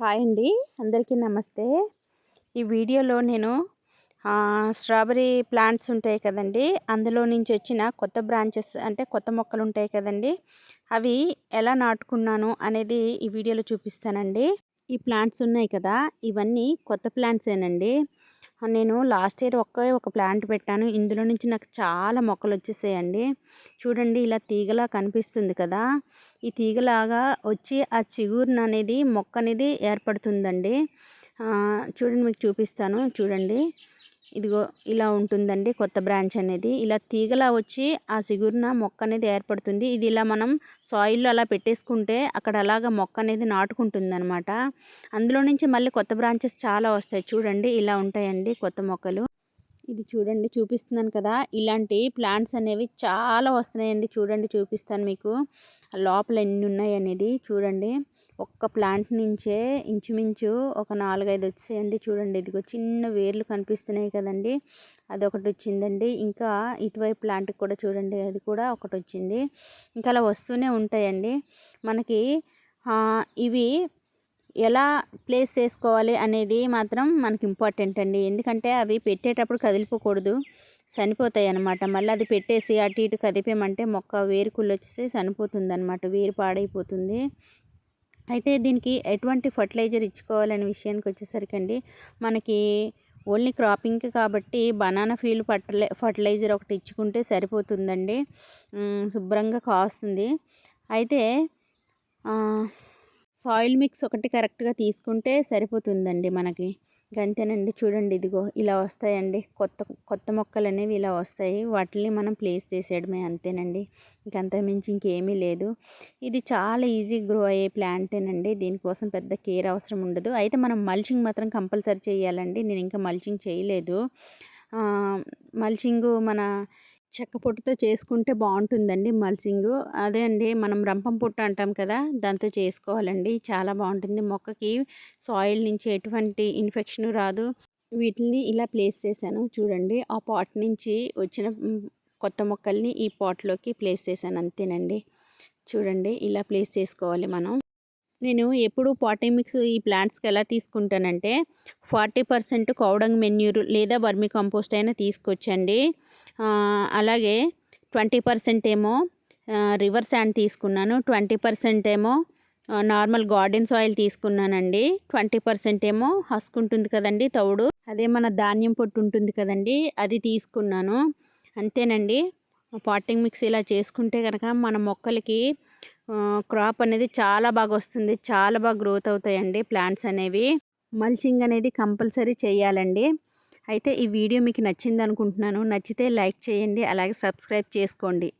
Hi అండి. అందరికీ నమస్తే. ఈ వీడియోలో నేను స్ట్రాబెరీ ప్లాంట్స్ ఉంటాయి కదండి. అందులో నుంచి వచ్చిన కొత్త బ్రాంచెస్ అంటే కొత్త మొక్కలు ఉంటాయి కదండి. అవి ఎలా నాటుకున్నాను అనేది ఈ వీడియోలో చూపిస్తానండి. ఈ ప్లాంట్స్ ఉన్నాయి కదా ఇవన్నీ కొత్త ప్లాంట్సేనండి. నేను లాస్ట్ ఇయర్ ఒకే ఒక ప్లాంట్ పెట్టాను. ఇందులో నుంచి నాకు చాలా మొక్కలు వచ్చేసాయండి. చూడండి ఇలా తీగలా కనిపిస్తుంది కదా. ఈ తీగలాగా వచ్చి ఆ చిగురున అనేది మొక్క అనేది ఏర్పడుతుందండి. చూడండి మీకు చూపిస్తాను. చూడండి. ఇదిగో ఇలా ఉంటుందండి కొత్త బ్రాంచ్ అనేది. ఇలా తీగలా వచ్చి ఆ సిగురున మొక్క అనేది ఏర్పడుతుంది. ఇది ఇలా మనం సాయిల్లో అలా పెట్టేసుకుంటే అక్కడ అలాగ మొక్క అనేది నాటుకుంటుంది అనమాట అందులో నుంచి మళ్ళీ కొత్త బ్రాంచెస్ చాలా వస్తాయి. చూడండి ఇలా ఉంటాయండి కొత్త మొక్కలు. ఇది చూడండి చూపిస్తున్నాను కదా. ఇలాంటి ప్లాంట్స్ అనేవి చాలా వస్తున్నాయండి. చూడండి చూపిస్తాను మీకు. లోపల ఎన్ని ఉన్నాయి అనేది చూడండి. ఒక్క ప్లాంట్ నుంచే ఇంచుమించు ఒక నాలుగైదు వచ్చాయండి. చూడండి ఇదిగో చిన్న వేర్లు కనిపిస్తున్నాయి కదండి. అది ఒకటి వచ్చిందండి. ఇంకా ఇటువైపు ప్లాంట్కి కూడా చూడండి అది కూడా ఒకటి వచ్చింది. ఇంకా అలా వస్తూనే ఉంటాయండి. మనకి ఇవి ఎలా ప్లేస్ చేసుకోవాలి అనేది మాత్రం మనకి ఇంపార్టెంట్ అండి. ఎందుకంటే అవి పెట్టేటప్పుడు కదిలిపోకూడదు. చనిపోతాయి అనమాట మళ్ళీ అది పెట్టేసి అటు ఇటు కదిపేమంటే మొక్క వేరుకుళ్ళు వచ్చేసి చనిపోతుంది అనమాట వేరు పాడైపోతుంది. అయితే దీనికి ఎటువంటి ఫర్టిలైజర్ ఇచ్చుకోవాలనే విషయానికి వచ్చేసరికి అండి మనకి ఓన్లీ క్రాపింగ్ కాబట్టి బనానా ఫీల్డ్ ఫర్టిలై ఫర్టిలైజర్ ఒకటి ఇచ్చుకుంటే సరిపోతుందండి. శుభ్రంగా కాస్తుంది. అయితే సాయిల్ మిక్స్ ఒకటి కరెక్ట్గా తీసుకుంటే సరిపోతుందండి మనకి. అంతేనండి చూడండి ఇదిగో ఇలా వస్తాయండి. కొత్త కొత్త మొక్కలు అనేవి ఇలా వస్తాయి. వాటిని మనం ప్లేస్ చేసేయడమే అంతేనండి. ఇంకంత మించి ఇంకేమీ లేదు. ఇది చాలా ఈజీ గ్రో అయ్యే ప్లాంటేనండి. దీనికోసం పెద్ద కేర్ అవసరం ఉండదు. అయితే మనం మల్చింగ్ మాత్రం కంపల్సరీ చేయాలండి. నేను ఇంకా మల్చింగ్ చేయలేదు. మల్చింగ్ మన చెక్క పొట్టుతో చేసుకుంటే బాగుంటుందండి మల్సింగ్ అదే అండి మనం రంపం పొట్టు అంటాం కదా దాంతో చేసుకోవాలండి. చాలా బాగుంటుంది మొక్కకి. సాయిల్ నుంచి ఎటువంటి ఇన్ఫెక్షన్ రాదు. వీటిని ఇలా ప్లేస్ చేశాను చూడండి. ఆ పాట్ నుంచి వచ్చిన కొత్త మొక్కల్ని ఈ పాట్లోకి ప్లేస్ చేశాను అంతేనండి. చూడండి ఇలా ప్లేస్ చేసుకోవాలి మనం. నేను ఎప్పుడు పాటింగ్ మిక్స్ ఈ ప్లాంట్స్కి ఎలా తీసుకుంటానంటే forty percent cow dung manure లేదా వర్మి కంపోస్ట్ అయినా తీసుకొచ్చండి. అలాగే ట్వంటీ పర్సెంట్ ఏమో రివర్ శాండ్ తీసుకున్నాను. ట్వంటీ పర్సెంట్ ఏమో నార్మల్ గార్డెన్ సాయిల్ తీసుకున్నానండి. ట్వంటీ పర్సెంట్ ఏమో హస్క్ ఉంటుంది కదండి తౌడు. అదే మన ధాన్యం పొట్టు ఉంటుంది కదండి అది తీసుకున్నాను. అంతేనండి. పాటింగ్ మిక్స్ ఇలా చేసుకుంటే కనుక మన మొక్కలకి క్రాప్ అనేది చాలా బాగా వస్తుంది. చాలా బాగా గ్రోత్ అవుతాయండి ప్లాంట్స్ అనేవి. మల్చింగ్ అనేది కంపల్సరీ చేయాలండి. అయితే ఈ వీడియో మీకు నచ్చింది అనుకుంటున్నాను నచ్చితే లైక్ చేయండి. అలాగే సబ్స్క్రైబ్ చేసుకోండి.